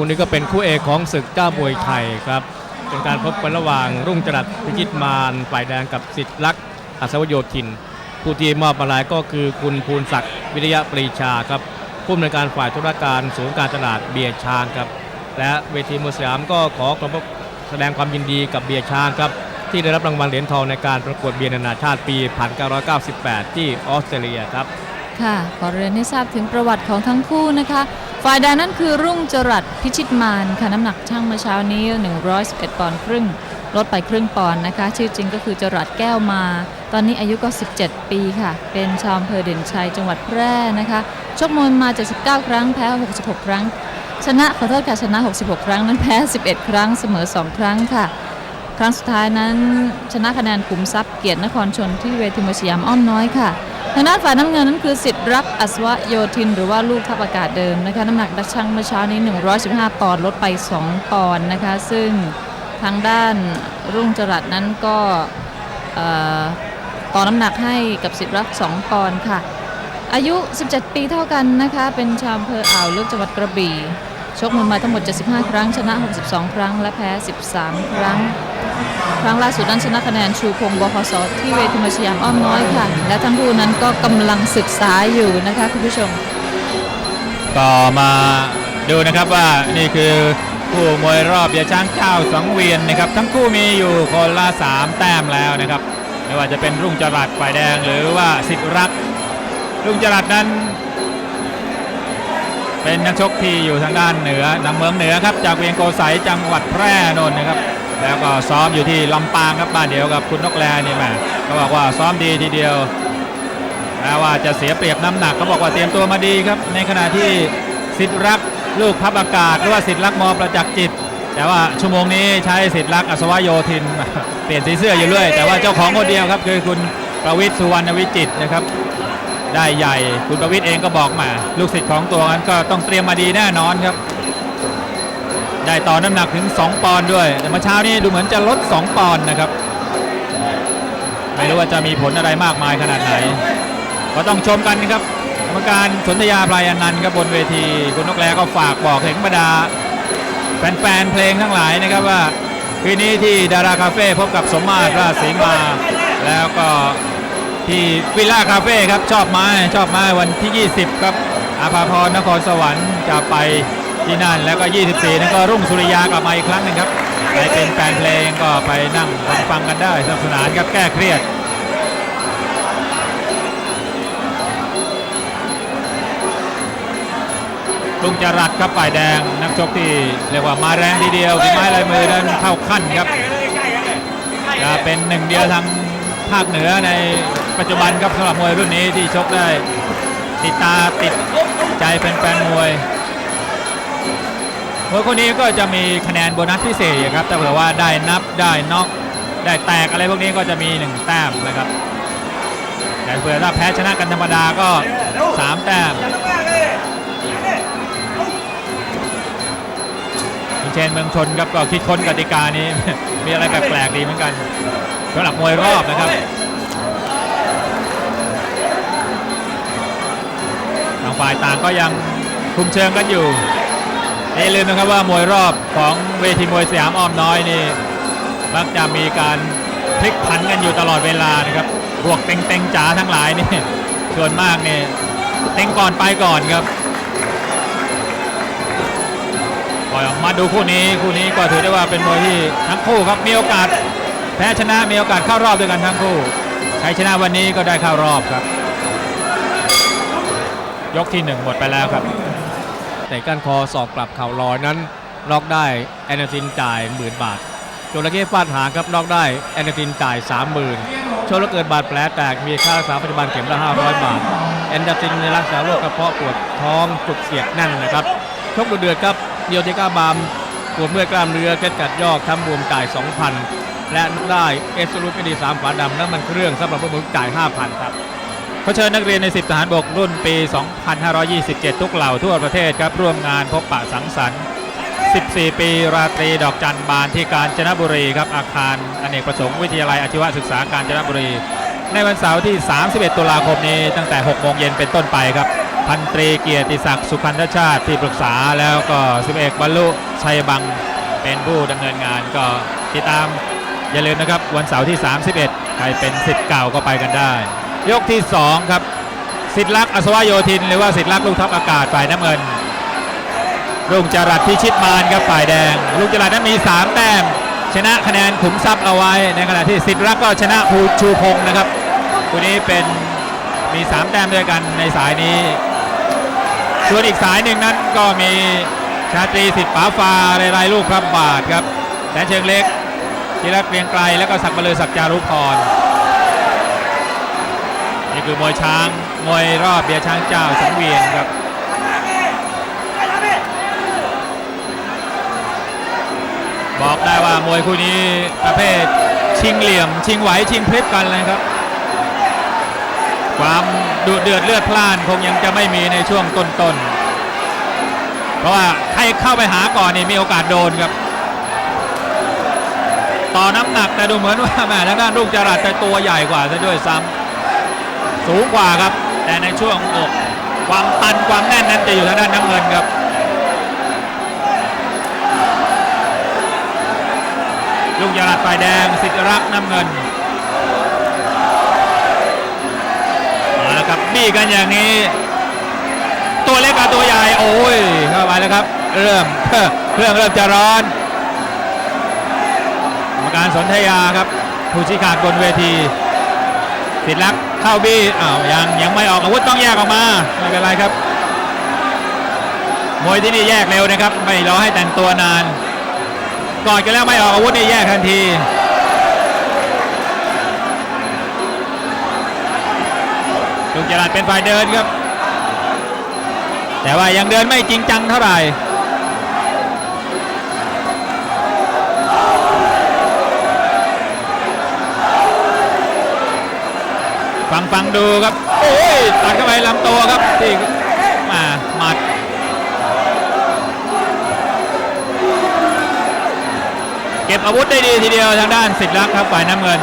คู่นี้ก็เป็นคู่เอกของศึกเจ้ามวยไทยครับเป็นการพบกันระหว่างรุ่งจรัสพิจิตมารฝ่ายแดงกับสิทธิลักษณ์อัศวโยธิน ผู้ที่มอบมาลายก็คือคุณภูนศักดิ์วิทยาปรีชาครับผู้อำนวยการฝ่ายธุรการศูนย์การตลาดเบียร์ช้างครับและเวทีมวยสยามก็ขอขอบแสดงความยินดีกับเบียร์ช้างครับที่ได้รับรางวัลเหรียญทองในการประกวดเบียร์นานาชาติปี 1998 ที่ออสเตรเลียครับค่ะขอเรียนให้ทราบถึงประวัติของทั้งคู่นะคะ ฝ่ายแดงนั้นคือรุ่งจรัสพิชิตมารค่ะน้ำหนักช่างเมื่อเช้านี้ 111 ปอนด์ครึ่ง ลดไปครึ่งปอนด์นะคะ ชื่อจริงก็คือจรัสแก้วมา ตอนนี้อายุก็ 17 ปีค่ะ เป็นชาวอำเภอเด่นชัยจังหวัดแพร่นะคะชกมวยมา 79 ครั้งแพ้ 66 ครั้ง ชนะขอโทษค่ะชนะ 66 ครั้งนั้นแพ้ 11 ครั้งเสมอ 2 ครั้งค่ะ ครั้งสุดท้ายนั้นชนะคะแนนขุมทรัพย์เกียรตินครชนที่เวทีมวยสยามอ้อมน้อยค่ะ ทางด้านฝ่ายน้ำเงินนั้นคือสิทธิ์รักอัศวโยธิน หรือว่าลูกทัพอากาศเดิมนะคะน้ำหนักดักชั่งเมื่อเช้านี้ 115 ปอนด์ลดไป 2 ปอนด์นะคะซึ่งทางด้านรุ่งจรัสนั้นก็ต่อน้ำหนักให้กับสิทธิ์รัก 2 ปอนด์ค่ะ อายุ 17 ปีเท่ากันนะคะเป็นชาวอำเภออ่าวลึกจังหวัดกระบี่ชกมวยมาทั้งหมด 75 ครั้งชนะ 62 ครั้ง และแพ้ 13 ครั้งครั้งล่าสุดนั้นชนะคะแนนชูพงศ์บคสที่เวทีมวยสยามอ้อมน้อยค่ะ และทั้งคู่นั้นก็กำลังศึกษาอยู่นะคะคุณผู้ชม ก็มาดูนะครับว่านี่คือผู้มวยรอบเบียร์ช้างเจ้าสังเวียนนะครับ ทั้งคู่มีอยู่คนละสามแต้มแล้วนะครับ ไม่ว่าจะเป็นรุ่งจรัสฝ่ายแดงหรือว่าสิทธิรักษ์รุ่งจรัสนั้น เป็นนักชกที่อยู่ทางด้านเหนือทางเมืองเหนือครับจากเวียงโกสัยจังหวัดแพร่นนท์นะครับ แล้วก็ซ้อมอยู่ที่ลำปางครับบ้านเดียวกับคุณนกแลนี่แหมเขาบอกว่าซ้อมดีทีเดียวแม้ว่าจะเสียเปรียบน้ำหนักเขาบอกว่าเตรียมตัวมาดีครับ ในขณะที่สิทธิรักลูกพับอากาศหรือว่าสิทธิรักมอประจักษ์จิต แต่ว่าชั่วโมงนี้ใช้สิทธิรักอัศวโยธิน เปลี่ยนสีเสื้ออยู่เรื่อย แต่ว่าเจ้าของคนเดียวครับคือคุณประวิทย์สุวรรณวิจิตนะครับได้ใหญ่คุณประวิทย์เองก็บอกมา ลูกศิษย์ของตัวนั้นก็ต้องเตรียมมาดีแน่นอนครับ ได้ต่อน้ำหนักถึง 2 ปอนด์ด้วย แต่เมื่อเช้านี้ดูเหมือนจะลด 2 ปอนด์นะครับ ไม่รู้ว่าจะมีผลอะไรมากมายขนาดไหน ก็ต้องชมกันนะครับกรรมการสนธยาพลายอนันต์ครับบนเวทีคุณนกแลก็ฝากบอกถึงบรรดาแฟนๆเพลงทั้งหลายนะครับว่าคืนนี้ที่ดาราคาเฟ่พบกับสมมาตรราชสิงห์มา แล้วก็ที่วิลล่าคาเฟ่ครับชอบไม้ชอบไม้วันที่ 20 ครับอาภาพรนครสวรรค์จะไป ที่นั่นแล้วก็ 24นั่นก็รุ่งสุริยากลับมาอีกครั้งหนึงครับใครเป็นแฟนเพลงก็ไปนั่งฟังฟังกันได้สนุกสนานครับแก้เครียดลุงจรัสครับฝ่ายแดงนักชกที่เรียกว่ามาแรงทีเดียวฝีไม้ลายมือนั้นเข้าขั้นครับจะเป็นหนึ่งเดียวทางภาคเหนือในปัจจุบันครับสำหรับมวยรุ่นนี้ที่ชกได้ติดตาติดใจแฟนๆมวย มวยคนนี้ก็จะมีคะแนนโบนัสพิเศษครับถ้าเผื่อว่าได้นับได้น็อกได้แตกอะไรพวกนี้ก็จะมีหนึ่งแต้มนะครับ แต่เผื่อถ้าแพ้ชนะกันธรรมดาก็สามแต้มคุณเชนเมืองชนครับก็คิดค้นกติกานี้ มีอะไรแปลกๆดีเหมือนกันสำหรับมวยรอบนะครับต่างฝ่ายต่างก็ยังคุมเชิงกันอยู่ อย่าลืมนะครับว่ามวยรอบของเวทีมวยสยามอ้อมน้อยนี่มักจะมีการพลิกผันกันอยู่ตลอดเวลานะครับบวกเต็งเต็งๆจ๋าทั้งหลายนี่ส่วนมากนี่เต็งก่อนไปก่อนครับก็มาดูคู่นี้คู่นี้ก็ถือได้ว่าเป็นมวยที่ทั้งคู่ครับมีโอกาสแพ้ชนะมีโอกาสเข้ารอบด้วยกันทั้งคู่ใครชนะวันนี้ก็ได้เข้ารอบครับ ยกที่หนึ่งหมดไปแล้วครับ แต่ก้านคอสอกกลับเข่าลอยนั้นล็อกได้แอนาตินจ่ายหมื่นบาทโจระเข้ฟาดหางครับล็อกได้แอนาตินจ่าย30,000โชว์แล้วเกิดบาดแผลแตกมีค่ารักษาปัจจุบันเข็มละ500บาทแอนาตินรักษาโรคกระเพาะปวดท้องจุกเสียดแน่นนะครับชกดุเดือดครับเดียวเทก้าบามปวดเมื่อยกล้ามเนื้อเก็ดกัดยอกทำบวมจ่าย2,000และได้เอสรูปไม่ดีสามฝาดำน้ำมันเครื่องสำหรับผู้มือจ่าย5,000ครับ เขาเชิญนักเรียนใน 10 ทหารบกรุ่นปี 2527 ทุกเหล่าทั่วประเทศครับร่วมงานพบปะสังสรรค์ 14 ปีราตรีดอกจันบานที่กาญจนบุรีครับอาคารอเนกประสงค์วิทยาลัยอาชีวศึกษากาญจนบุรี ในวันเสาร์ที่ 31 ตุลาคมนี้ตั้งแต่ 6 โมงเย็นเป็นต้นไปครับพันตรีเกียรติศักดิ์สุขันธชาติที่ปรึกษาแล้วก็สิบเอกบรรลุชัยบังเป็นผู้ดำเนินงานก็ติดตามอย่าลืมนะครับวันเสาร์ที่ 31 ใครเป็นสิทธิ์เก่าก็ไปกันได้ ยกที่ 2 ครับสิทธิลักษ์อัศวโยธิน หรือว่าสิทธิลักษ์ลูกทัพอากาศฝ่ายน้ำเงินรุ่งจรัสพิชิตมารครับฝ่ายแดงรุ่งจรัสนั้นมี 3 แต้ม ชนะคะแนนขุมทรัพย์เอาไว้ ในขณะที่สิทธิรักษ์ก็ชนะภูชูพงศ์นะครับคู่นี้เป็นมี 3 แต้มด้วยกันในสายนี้ส่วนอีกสายหนึ่งนั้นก็มีชาตรีสิทธิ์ป๋าฟาไรไรลูกพระบาทครับแสนเชิงเล็กจิรักเกรียงไกรแล้วก็สักดิ์บลือศักดิ์จารุพร คือมวยช้าง มวยรอบเบียร์ช้างเจ้าสังเวียนครับบอกได้ว่ามวยคู่นี้ประเภทชิงเหลี่ยม ชิงไหวชิงพลิบกันเลยครับ ความดุเดือดเลือดพล่านคงยังจะไม่มีในช่วงต้นๆ เพราะว่าใครเข้าไปหาก่อนนี่มีโอกาสโดนครับ ต่อน้ำหนักแต่ดูเหมือนว่าแม่ทางด้านลูกจรัสจะตัวใหญ่กว่าซะด้วยซ้ำ สูงกว่าครับ แต่ในช่วงอกความตันความแน่นนั้นจะอยู่ทางด้านน้ำเงินครับลูกจรัสฝ่ายแดงสิทธิรักษ์น้ำเงินเอาละครับบี้กันอย่างนี้ ตัวเล็กกับตัวใหญ่โอ้ยเข้าไปแล้วครับ เริ่มเครื่องเริ่มจะร้อนกรรมการสนธยาครับ ผู้ชี้ขาดบนเวที สิทธิ์ลักเข้าบี้อ้าวยังยังไม่ออกอาวุธต้องแยกออกมาไม่เป็นไรครับมวยที่นี่แยกเร็วนะครับ ไม่รอให้แต่งตัวนานก่อนกันแล้วไม่ออกอาวุธนี่แยกทันทีลูกจรัสเป็นฝ่ายเดินครับ แต่ว่ายังเดินไม่จริงจังเท่าไหร่ ฟังฟังดูครับ โอ้ยตัดเข้าไปลำตัวครับที่มาหมัดเก็บอาวุธได้ดีทีเดียวทางด้านสิทธิรักครับฝ่ายน้ำเงิน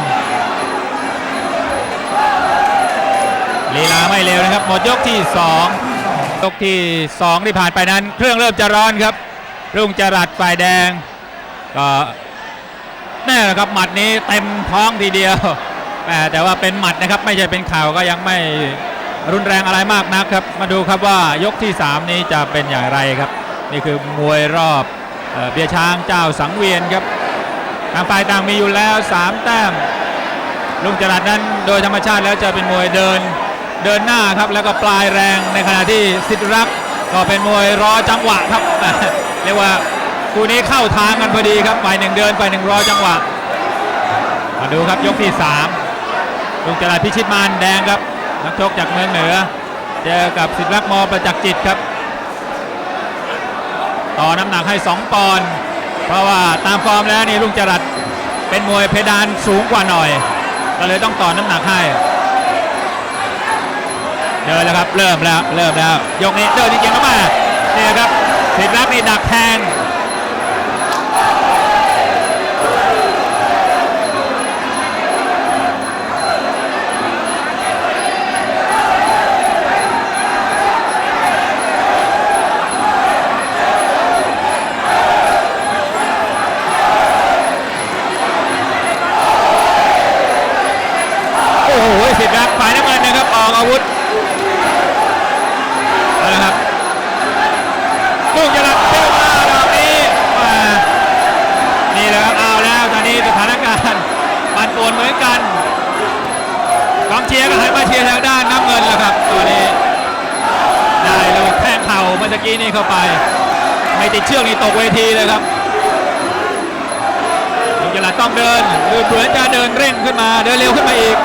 ลีลาไม่เร็วนะครับ หมดยกที่ 2 ยกที่ 2 ที่ผ่านไปนั้น เครื่องเริ่มจะร้อนครับ รุ่งจรัสฝ่ายแดง ก็แน่ครับหมัดนี้เต็มท้องทีเดียว แหมแต่ว่าเป็นหมัดนะครับไม่ใช่เป็นข่าวก็ยังไม่รุนแรงอะไรมากนักครับ มาดูครับว่ายกที่ 3 นี้จะเป็นอย่างไรครับ นี่คือมวยรอบเอเบียช้างเจ้าสังเวียนครับต่างฝ่ายต่างมีอยู่แล้ว 3 แต้มลุงจรัสนั้นโดยธรรมชาติแล้วจะเป็นมวยเดินเดินหน้าครับแล้วก็ปลายแรงในขณะที่สิทธิรักก็เป็นมวยรอจังหวะครับเรียกว่าคู่นี้เข้าทางกันพอดีครับฝ่ายหนึ่งเดินฝ่ายหนึ่งรอจังหวะมาดูครับยกที่ 3 ลุงจรัสพิชิตมารแดงครับนักชกจากเมืองเหนือ เจอกับสิทธิรักมอประจักษ์จิตครับ ต่อน้ำหนักให้ 2 ปอนด์เพราะว่าตามฟอร์มแล้วนี่ลุงจรัสเป็นมวยเพดานสูงกว่าหน่อย ก็เลยต้องต่อน้ำหนักให้เดินแล้วครับ เริ่มแล้ว เริ่มแล้ว ยกนี้เดินจริงๆเข้ามาเนี่ยครับสิทธิรักนี่ดักแทง กี้นี่เข้าไปไม่ติดเชือกนี่ตกเวทีเลยครับยิงจรัดต้องเดินดูเหมือนจะเดินเร่งขึ้นมาเดินเร็วขึ้นมาอีก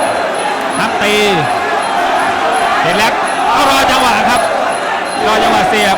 ทั้งตีเห็นแล้วก็รอจังหวะครับรอจังหวะเสียบ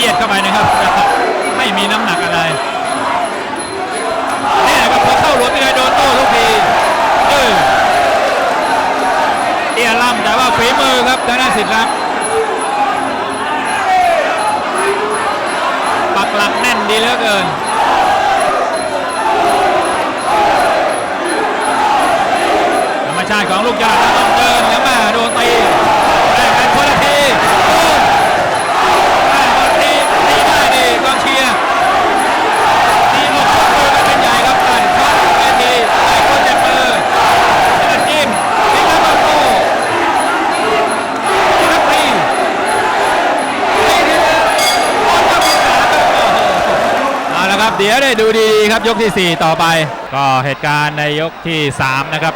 เยียดเข้าไปนะครับ ไม่มีน้ำหนักอะไรนี่แหละครับพอเข้าหลวมที่ไดโดนโต้ทุกทีเออเอียล่ำแต่ว่าฝีมือครับทางด้าสิทธิ์รักปักหลักแน่นดีเหลือเกินธรรมชาติของลูกยอดนะต้องเดินแล้วมาโดนตีแบ่งกันคนละทีโดนแบ่งคนละทีตีได้ดีกองเชียร์ตีออกชกมือกันเป็นใหญ่ครับการช็อตเวทีหลายคนเจ็บมือแล้วจิ้มทิ้งแล้วก็โต้แล้วตีตีทีละบอลก็มีขาครับโอ้โห เอาละครับเดี๋ยว ได้ดูดีๆครับยกที่ 4 ต่อไป ก็เหตุการณ์ในยกที่ 3 นะครับ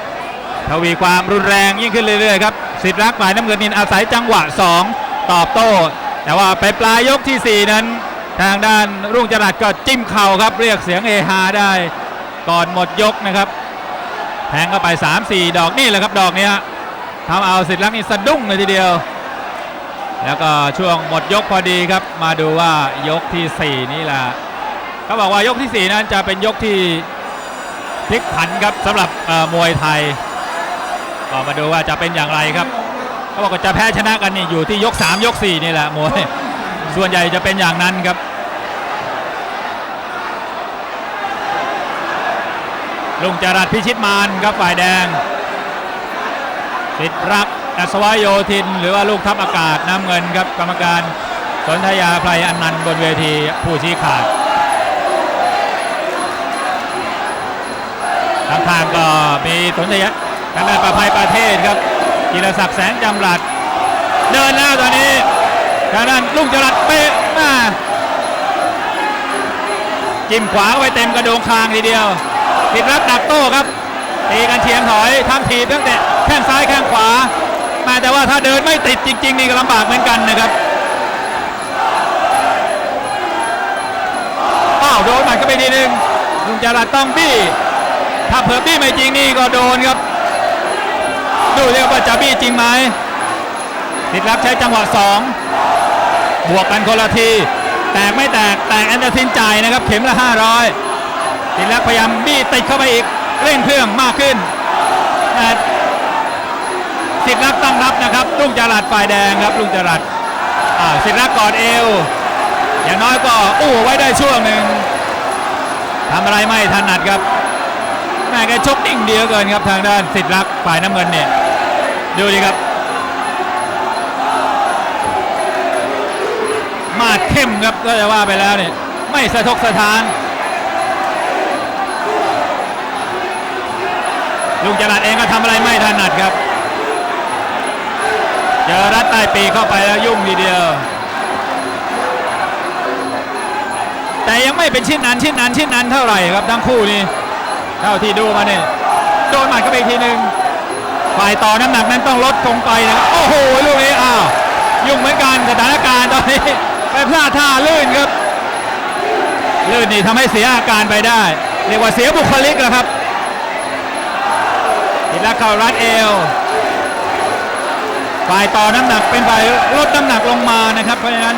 ทวีความรุนแรงยิ่งขึ้นเรื่อยๆครับสิทธิ์รักฝ่ายน้ำเงินนินอาศัยจังหวะ 2 ตอบโต้ แต่ว่าไปปลายยกที่ 4 นั้น ทางด้านรุ่งจรัสก็จิ้มเข่าครับ เรียกเสียงเอฮาได้ก่อนหมดยกนะครับแทงเข้าไป 3-4 ดอกนี่แหละครับดอกนี้ทำเอาสิทธิ์รักนี่สะดุ้งเลยทีเดียว แล้วก็ช่วงหมดยกพอดีครับ มาดูว่ายกทีสี่4 นี่แหละ เขาบอกว่ายกที่ 4 นั้นจะเป็นยกที่พลิกผันครับสำหรับมวยไทยก็มาดูว่าจะเป็นอย่างไรครับเขาบอกว่าจะแพ้ชนะกันนี่อยู่ที่ยก 3 ยก 4 นี่แหละมวยส่วนใหญ่จะเป็นอย่างนั้นครับ ลุงจรัสพิชิตมารครับฝ่ายแดงสิทธรักอัศวโยธิน หรือว่าลูกทัพอากาศน้ำเงินครับกรรมการสนธยาไพรอนันต์บนเวทีผู้ชี้ขาดางทางก็มีสนธยะทางด้านประภัยประเทศครับจิรศักดิ์แสงจำรัด เดินแล้วตอนนี้ทางด้านลุงจรัดเป๊ะมาจิ้มขวาเข้าไปเต็มกระโดงคางทีเดียวติดรับดักโต้ครับตีกันเทียงถอยทั้งทีตั้งแต่แข้งซ้ายแข้งขวามาแต่ว่าถ้าเดินไม่ติดจริง ๆ นี่ก็ลำบากเหมือนกันนะครับอ้าวโดนหมัดก็ไปทีนึงลุงจรัดต้องบี้ ถ้าเผื่อบี้ไม่จริงนี่ก็โดนครับ ดูเรียกว่าจะบี้จริงไหมติดรับใช้จังหวะสองบวกกันคนละที แตกไม่แตก แตกแอนเดอร์ทินจ่ายนะครับ เข็มละ 500 ติดรับพยายามบี้ติดเข้าไปอีก เร่งเครื่องมากขึ้นต่สิทธิ์รักตั้งรับนะครับลุงจรัดฝ่ายแดงครับลุงจรัดสิทธิ์รักกอดเอว อย่างน้อยก็อู้ไว้ได้ช่วงหนึ่งทำอะไรไม่ถนัดครับ ม่แกชกนิ่งเดียวเกินครับทางด้านสิทธิ์รักฝ่ายน้ำเงินเนี่ยดูดิครับ มาดเข้มครับก็จะว่าไปแล้วเนี่ยไม่สะทกสะท้าน ลุงจรัดเองก็ทำอะไรไม่ถนัดครับเจอรัดใต้ปีเข้าไปแล้วยุ่งทีเดียว แต่ยังไม่เป็นชิ้นนั้นชิ้นนั้นชิ้นนั้นเท่าไหร่ครับทั้งคู่นี้ เท่าที่ดูมาเนี่ยโดนหมัดเข้าไปอีกทีหนึ่งฝ่ายต่อน้ำหนักนั้นต้องลดลงไปนะโอ้โหลูกนี้อ้าวยุ่งเหมือนกันสถานการณ์ตอนนี้ไปพลาดท่าลื่นครับ ลื่นนี่ทำให้เสียอาการไปได้ เรียกว่าเสียบุคลิกแล้วครับทีละเข้ารัดเอวฝ่ายต่อน้ำหนักเป็นฝ่ายลดน้ำหนักลงมานะครับ เพราะฉะนั้น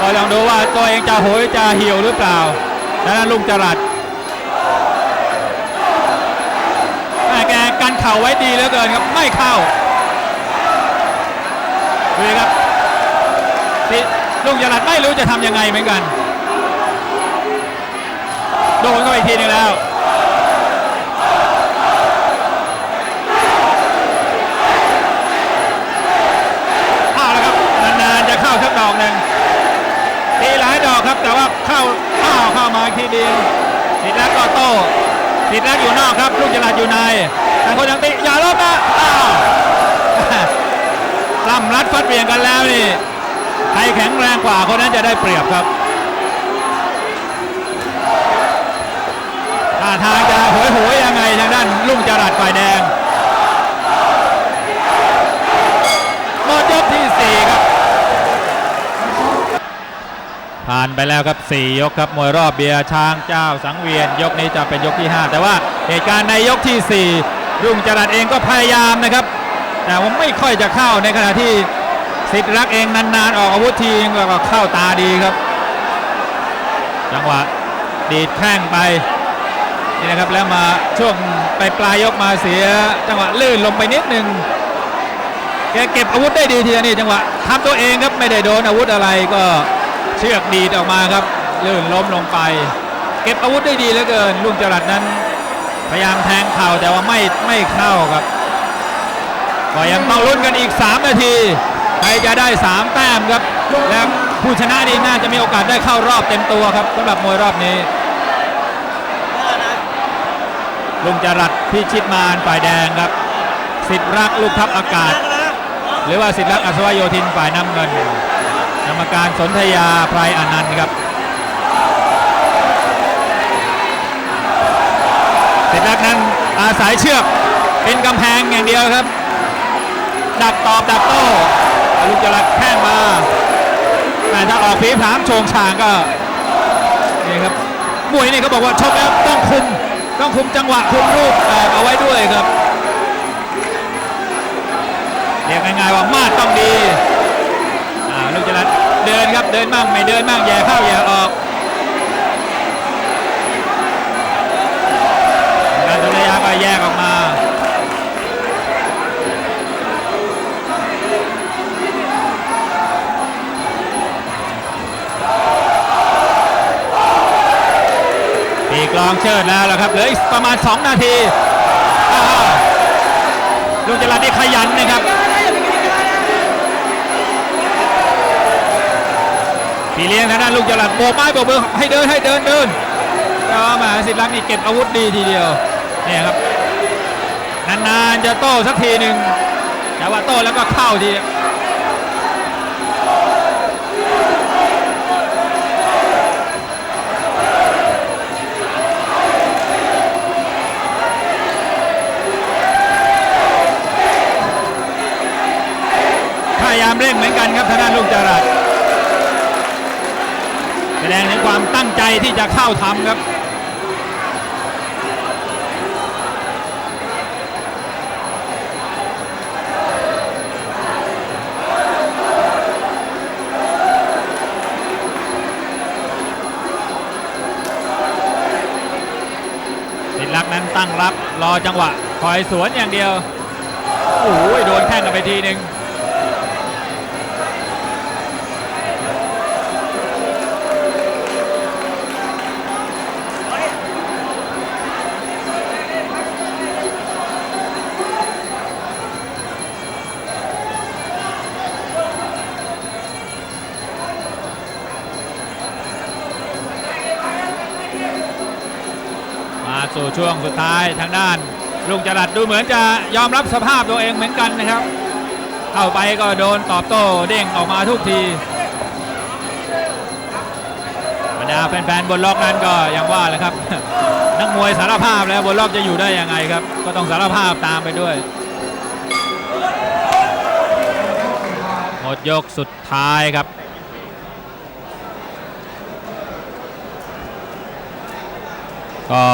ก็ลองดูว่าตัวเองจะโหยจะเหี่ยวหรือเปล่าดังนั้นลุงจรัด ข่าไว้ดีเหลือเกินครับไม่เข้าดูครับสิลุงจรัดไม่รู้จะทำยังไงเหมือนกัน โดนเข้าไปอีกทีหนึงแล้วเอาละครับนานๆจะเข้าสักดอกหนึ่งทีหลายดอกครับแต่ว่าเข้าอ้าเข้ามาทีเดียวสิแล้วก็โต้ติดแรกอยู่นอกครับ ลูกจราดอยู่ใน แต่คนยังติอย่าลบนะอ้าวล้ำรัดฟัดเบี่ยงกันแล้วนี่ใครแข็งแรงกว่าคนนั้นจะได้เปรียบครับท่าทางจะโหยโหยยังไงทางด้านลุงจรัสฝ่ายแดงหมดยกที่ 4 ครับ ผ่านไปแล้วครับ 4 ยกครับมวยรอบเบียร์ช้างเจ้าสังเวียน ยกนี้จะเป็นยกที่ 5 แต่ว่าเหตุการณ์ในยกทีสี่4 รุ่งจรัสเองก็พยายามนะครับ แต่ว่าไม่ค่อยจะเข้าในขณะที่สิทธิรักเองนานๆออกอาวุธทีแล้วก็เข้าตาดีครับ จังหวะดีดแข้งไปนี่นะครับแล้วมาช่วงไปปลายยกมาเสีย จังหวะลื่นลงไปนิดหนึ่งแกเก็บอาวุธได้ดีทีนี่จังหวะทำตัวเองครับไม่ได้โดนอาวุธอะไรก็เชือกดีดออกมาครับลื่นล้มลงไป เก็บอาวุธได้ดีเหลือเกินลุงจรัสนั้น พยายามแทงเข่าแต่ว่าไม่ไม่เข้าครับ ก็ยังต้องลุ้นกันอีก 3 นาทีใครจะได้ 3 แต้มครับ และผู้ชนะนี่น่าจะมีโอกาสได้เข้ารอบเต็มตัวครับสำหรับมวยรอบนี้ลุงจรัสพิชิตมารฝ่ายแดงครับ สิทธิ์รักลูกทัพอากาศ หรือว่าสิทธิ์รักอัศวโยธินฝ่ายน้ำเงิน กรรมการสนธยาไพรอนันต์ครับ รักนั้นอาศัยเชือกเป็นกำแพงอย่างเดียวครับ ดักตอบดักโต้ลูกจรัสแข้งมาแต่ถ้าออกผีผามโชงชางก็นี่ครับมวยนี่เขาบอกว่าชกแล้วต้องคุมต้องคุมจังหวะคุมรูปเอาไว้ด้วยครับเรียกง่ายๆว่ามาดต้องดีลูกจรัสเดินครับเดินมั่งไม่เดินมั่งแย่เข้าแย่ออกการ สุริยาก็แยกออกมาปีกลองเชิดแล้วละครับเหลืออีกประมาณ 2 นาทีลุงจรัสนี่ขยันนะครับพี่เลี้ยงทางด้านลุงจรัสโบกไม้โบกมือให้เดินให้เดินเดินแต่ว่ามาสิทธิ์รักนี่เก็บอาวุธดีทีเดียว เนี่ยครับ นานๆจะโต้สักทีหนึ่งแต่ว่าโต้แล้วก็เข้าทีพยายามเร่งเหมือนกันครับทางด้านลูกจรัสแสดงถึงความตั้งใจที่จะเข้าทำครับ สิทธิ์รักนั้นตั้ง รอจังหวะคอยสวนอย่างเดียว โอ้ยโดนแข้งกันไปทีหนึ่ง สู่ช่วงสุดท้ายทางด้าน ลุงจรัสดูเหมือนจะยอมรับสภาพตัวเองเหมือนกันนะครับ เข้าไปก็โดนตอบโต้เด้งออกมาทุกทีบรรดาแฟนๆบนล็อกนั้นก็ยังว่าแหละครับ นักมวยสารภาพแล้วบนล็อกจะอยู่ได้ยังไงครับ ก็ต้องสารภาพตามไปด้วยหมดยกสุดท้ายครับก็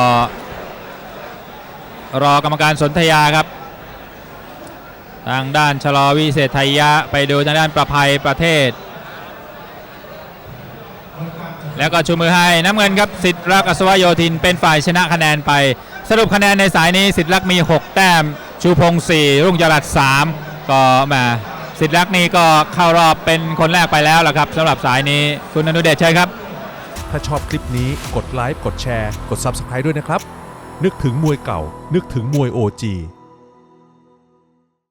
รอกรรมการสนธยาครับ ทางด้านชะลอวิเศษไทยะไปดูทางด้านประภัยประเทศ แล้วก็ชูมือให้น้ำเงินครับสิทธิ์รักอัศวโยธินเป็นฝ่ายชนะคะแนนไป สรุปคะแนนในสายนี้สิทธิ์รักมี 6 แต้ม ชูพงศ์4รุ่งจรัส3ก็มาสิทธิ์รักนี่ก็เข้ารอบเป็นคนแรกไปแล้วล่ะครับสำหรับสายนี้คุณอนุเดชใช่ครับ ถ้าชอบคลิปนี้กดไลค์กดแชร์ กด Subscribe ด้วยนะครับ นึกถึงมวยเก่า นึกถึงมวยโอจี